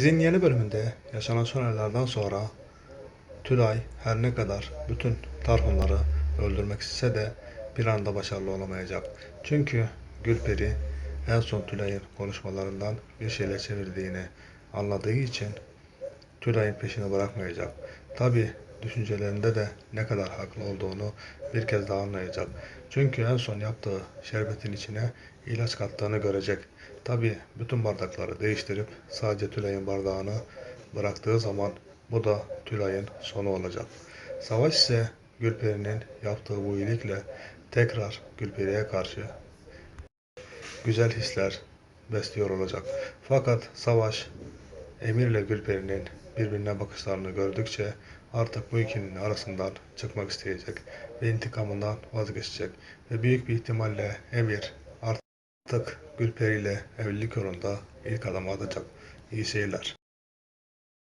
Dizinin yeni bölümünde yaşanan son olaylardan sonra Tülay her ne kadar bütün Tarhunları öldürmek istese de bir anda başarılı olamayacak. Çünkü Gülperi en son Tülay'ın konuşmalarından bir şeyler çevirdiğini anladığı için Tülay'ın peşini bırakmayacak. Tabi düşüncelerinde de ne kadar haklı olduğunu bir kez daha anlayacak. Çünkü en son yaptığı şerbetin içine ilaç kattığını görecek. Tabi bütün bardakları değiştirip sadece Tülay'ın bardağını bıraktığı zaman bu da Tülay'ın sonu olacak. Savaş ise Gülperi'nin yaptığı bu iyilikle tekrar Gülperi'ye karşı güzel hisler besliyor olacak. Fakat Savaş Emir ile Gülperi'nin birbirine bakışlarını gördükçe artık bu ikinin arasından çıkmak isteyecek ve intikamından vazgeçecek. Ve büyük bir ihtimalle Emir artık Gülperi ile evlilik yolunda ilk adımı atacak. İyi seyirler.